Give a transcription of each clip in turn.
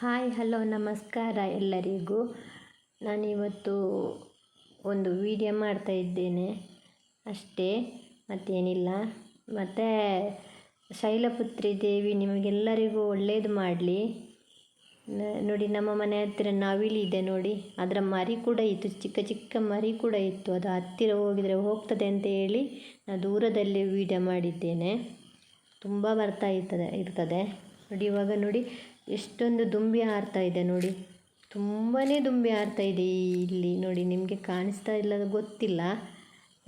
Hi, hello, ನಮಸ್ಕಾರ ಎಲ್ಲರಿಗೂ. ನಾನಿವತ್ತು ಒಂದು ವಿಡಿಯೋ ಮಾಡ್ತಾ ಇದ್ದೇನೆ. ಅಷ್ಟೇ, ಮತ್ತೇನಿಲ್ಲ. ಮತ್ತು ಶೈಲಪುತ್ರಿ ದೇವಿ ನಿಮಗೆಲ್ಲರಿಗೂ ಒಳ್ಳೆಯದು ಮಾಡಲಿ. ನೋಡಿ, ನಮ್ಮ ಮನೆ ಹತ್ತಿರ ನವಿಲು ಇದೆ ನೋಡಿ. ಅದರ ಮರಿ ಕೂಡ ಇತ್ತು, ಚಿಕ್ಕ ಚಿಕ್ಕ ಮರಿ ಕೂಡ ಇತ್ತು. ಅದು ಹತ್ತಿರ ಹೋಗಿದರೆ ಹೋಗ್ತದೆ ಅಂತ ಹೇಳಿ ನಾನು ದೂರದಲ್ಲಿ ವೀಡಿಯೋ ಮಾಡಿದ್ದೇನೆ. ತುಂಬ ಬರ್ತಾ ಇರ್ತದೆ ಇರ್ತದೆ. ನೋಡಿ, ಇವಾಗ ನೋಡಿ ಎಷ್ಟೊಂದು ದುಂಬಿ ಹಾರ್ತಾ ಇದೆ ನೋಡಿ. ತುಂಬಾ ದುಂಬಿ ಹಾರ್ತಾ ಇದೆ ಇಲ್ಲಿ ನೋಡಿ. ನಿಮಗೆ ಕಾಣಿಸ್ತಾ ಇಲ್ಲ ಗೊತ್ತಿಲ್ಲ.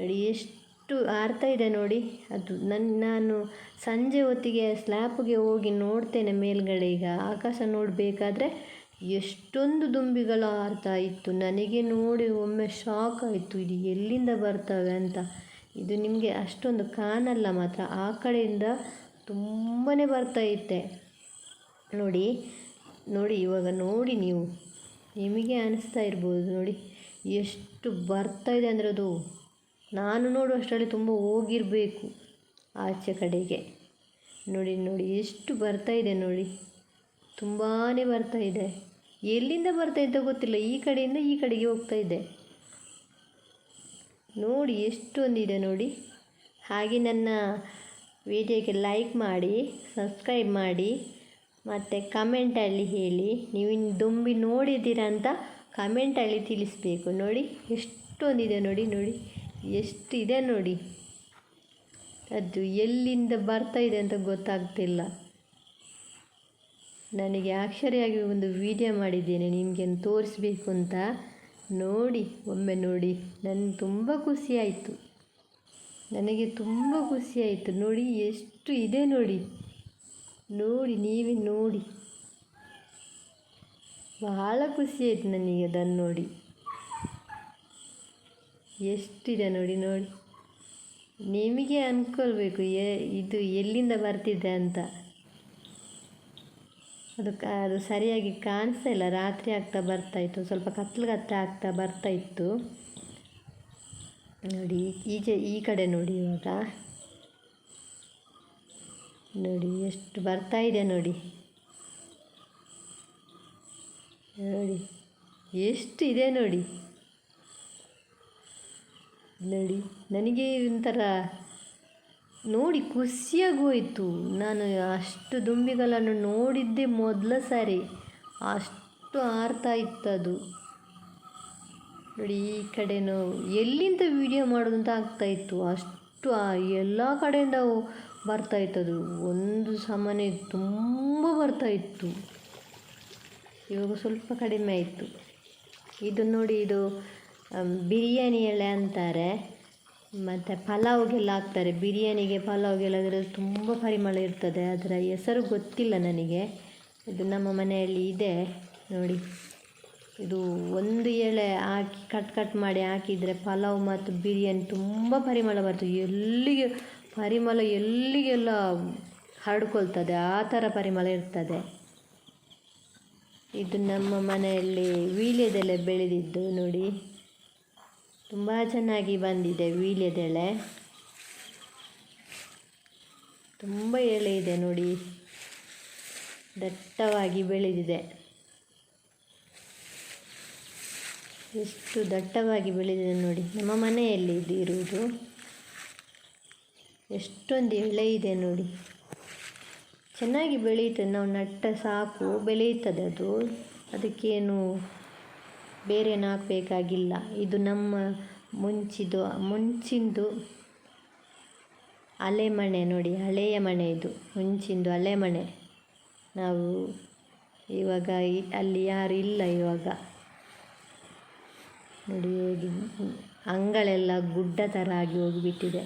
ನೋಡಿ, ಎಷ್ಟು ಹಾರ್ತಾ ಇದೆ ನೋಡಿ. ಅದು ನನ್ನ ನಾನು ಸಂಜೆ ಹೊತ್ತಿಗೆ ಸ್ಲ್ಯಾಪ್ಗೆ ಹೋಗಿ ನೋಡ್ತೇನೆ ಮೇಲ್ಗಡೆ. ಈಗ ಆಕಾಶ ನೋಡಬೇಕಾದ್ರೆ ಎಷ್ಟೊಂದು ದುಂಬಿಗಳು ಹಾರ್ತಾ ಇತ್ತು. ನನಗೆ ನೋಡಿ ಒಮ್ಮೆ ಶಾಕ್ ಆಯಿತು. ಇದು ಎಲ್ಲಿಂದ ಬರ್ತವೆ ಅಂತ. ಇದು ನಿಮಗೆ ಅಷ್ಟೊಂದು ಕಾಣಲ್ಲ ಮಾತ್ರ. ಆ ಕಡೆಯಿಂದ ತುಂಬಾ ಬರ್ತಾ ಇತ್ತೆ. ನೋಡಿ ನೋಡಿ, ಇವಾಗ ನೋಡಿ ನೀವು. ನಿಮಗೆ ಅನಿಸ್ತಾ ಇರ್ಬೋದು ನೋಡಿ. ಎಷ್ಟು ಬರ್ತಾ ಇದೆ ಅಂದರೆ ಅದು. ನಾನು ನೋಡುವಷ್ಟರಲ್ಲಿ ತುಂಬ ಹೋಗಿರಬೇಕು ಆಚೆ ಕಡೆಗೆ. ನೋಡಿ ನೋಡಿ, ಎಷ್ಟು ಬರ್ತಾ ಇದೆ ನೋಡಿ. ತುಂಬಾ ಬರ್ತಾ ಇದೆ. ಎಲ್ಲಿಂದ ಬರ್ತಾ ಇದ್ದ ಗೊತ್ತಿಲ್ಲ. ಈ ಕಡೆಯಿಂದ ಈ ಕಡೆಗೆ ಹೋಗ್ತಾ ಇದೆ. ನೋಡಿ, ಎಷ್ಟೊಂದಿದೆ ನೋಡಿ. ಹಾಗೆ ನನ್ನ ವಿಡಿಯೋಗೆ ಲೈಕ್ ಮಾಡಿ ಸಬ್ಸ್ಕ್ರೈಬ್ ಮಾಡಿ. ಮತ್ತು ಕಮೆಂಟಲ್ಲಿ ಹೇಳಿ. ನೀವು ದುಂಬಿ ನೋಡಿದ್ದೀರಾ ಅಂತ ಕಮೆಂಟಲ್ಲಿ ತಿಳಿಸ್ಬೇಕು. ನೋಡಿ, ಎಷ್ಟೊಂದಿದೆ ನೋಡಿ ನೋಡಿ, ಎಷ್ಟಿದೆ ನೋಡಿ. ಅದು ಎಲ್ಲಿಂದ ಬರ್ತಾ ಇದೆ ಅಂತ ಗೊತ್ತಾಗ್ತಿಲ್ಲ. ನನಗೆ ಆಶ್ಚರ್ಯವಾಗಿ ಒಂದು ವಿಡಿಯೋ ಮಾಡಿದ್ದೇನೆ, ನಿಮಗೆ ತೋರಿಸ್ಬೇಕು ಅಂತ. ನೋಡಿ, ಒಮ್ಮೆ ನೋಡಿ. ನನಗೆ ತುಂಬ ಖುಷಿಯಾಯಿತು ನನಗೆ ತುಂಬ ಖುಷಿಯಾಯಿತು ನೋಡಿ, ಎಷ್ಟು ಇದೆ ನೋಡಿ. ನೋಡಿ, ನೀವೇ ನೋಡಿ. ಬಹಳ ಖುಷಿ ಆಯ್ತು ನನಗೆ ಅದನ್ನು ನೋಡಿ. ಎಷ್ಟಿದೆ ನೋಡಿ ನೋಡಿ. ನಿಮಗೆ ಅಂದ್ಕೊಳ್ಬೇಕು ಎ, ಇದು ಎಲ್ಲಿಂದ ಬರ್ತಿದೆ ಅಂತ. ಅದು ಅದು ಸರಿಯಾಗಿ ಕಾಣಿಸ್ತಾ ಇಲ್ಲ. ರಾತ್ರಿ ಆಗ್ತಾ ಬರ್ತಾಯಿತ್ತು ಸ್ವಲ್ಪ ಕತ್ಲು ಕತ್ತ ಆಗ್ತಾ ಬರ್ತಾಯಿತ್ತು ನೋಡಿ ಈಚೆ ಈ ಕಡೆ ನೋಡಿ ಇವಾಗ. ನೋಡಿ, ಎಷ್ಟು ಬರ್ತಾ ಇದೆ ನೋಡಿ. ನೋಡಿ, ಎಷ್ಟು ಇದೆ ನೋಡಿ. ನೋಡಿ, ನನಗೆ ಒಂಥರ ನೋಡಿ ಖುಷಿಯಾಗೋಯಿತು ನಾನು ಅಷ್ಟು ದುಂಬಿಗಳನ್ನು ನೋಡಿದ್ದೆ ಮೊದಲ ಸಾರಿ. ಅಷ್ಟು ಆರ್ತಾ ಇತ್ತದು ನೋಡಿ, ಈ ಕಡೆನೂ ಎಲ್ಲಿಂದ ವೀಡಿಯೋ ಮಾಡೋದಂತ ಆಗ್ತಾಯಿತ್ತು ಅಷ್ಟು ಎಲ್ಲ ಕಡೆಯಿಂದ ಬರ್ತಾಯಿತ್ತದು ಒಂದು ಸಮನೆ ತುಂಬ ಬರ್ತಾಯಿತ್ತು ಇವಾಗ ಸ್ವಲ್ಪ ಕಡಿಮೆ ಆಯಿತು. ಇದು ನೋಡಿ ಇದು ಬಿರಿಯಾನಿ ಎಲೆ ಅಂತಾರೆ. ಮತ್ತು ಪಲಾವ್ಗೆಲ್ಲ ಹಾಕ್ತಾರೆ. ಬಿರಿಯಾನಿಗೆ ಪಲಾವ್ಗೆಲ್ಲ ಅದರಲ್ಲಿ ತುಂಬ ಪರಿಮಳ ಇರ್ತದೆ. ಅದರ ಹೆಸರು ಗೊತ್ತಿಲ್ಲ ನನಗೆ. ಇದು ನಮ್ಮ ಮನೆಯಲ್ಲಿ ಇದೆ. ನೋಡಿ. ಇದು ಒಂದು ಎಳೆ ಹಾಕಿ ಕಟ್ ಕಟ್ ಮಾಡಿ ಹಾಕಿದರೆ ಪಲಾವ್ ಮತ್ತು ಬಿರಿಯಾನಿ ತುಂಬ ಪರಿಮಳ ಬರ್ತದೆ ಎಲ್ಲಿಗೆ ಪರಿಮಳ ಎಲ್ಲಿಗೆಲ್ಲ ಹರಡ್ಕೊಳ್ತದೆ, ಆ ಥರ ಪರಿಮಳ ಇರ್ತದೆ. ಇದು ನಮ್ಮ ಮನೆಯಲ್ಲಿ ವೀಳ್ಯದೆಲೆ ಬೆಳೆದಿದ್ದು ನೋಡಿ. ತುಂಬ ಚೆನ್ನಾಗಿ ಬಂದಿದೆ ವೀಳ್ಯದೆಲೆ ತುಂಬ ಎಳೆ ಇದೆ ನೋಡಿ. ದಟ್ಟವಾಗಿ ಬೆಳೆದಿದೆ. ಎಷ್ಟು ದಟ್ಟವಾಗಿ ಬೆಳೆದಿದೆ ನೋಡಿ. ನಮ್ಮ ಮನೆಯಲ್ಲಿ ಇದು ಇರುವುದು. ಎಷ್ಟೊಂದು ಎಳೆ ಇದೆ ನೋಡಿ. ಚೆನ್ನಾಗಿ ಬೆಳೆಯುತ್ತದೆ ನಾವು ನಟ್ಟ ಸಾಕು, ಬೆಳೆಯುತ್ತದೆ ಅದು. ಅದಕ್ಕೇನು ಬೇರೆ ಹಾಕಬೇಕಾಗಿಲ್ಲ ಇದು ನಮ್ಮ ಮುಂಚಿದು, ಮುಂಚಿಂದು ಹಳೆ ಮನೆ ನೋಡಿ. ಹಳೆಯ ಮನೆ ಇದು. ಮುಂಚಿಂದು ಅಲೆ ಮನೆ ನಾವು ಇವಾಗ ಅಲ್ಲಿ ಯಾರು ಇಲ್ಲ ಇವಾಗ. ನೋಡಿ ಹೇಗೆ ಅಂಗಳೆಲ್ಲ ಗುಡ್ಡ ಥರ ಆಗಿ ಹೋಗಿಬಿಟ್ಟಿದೆ.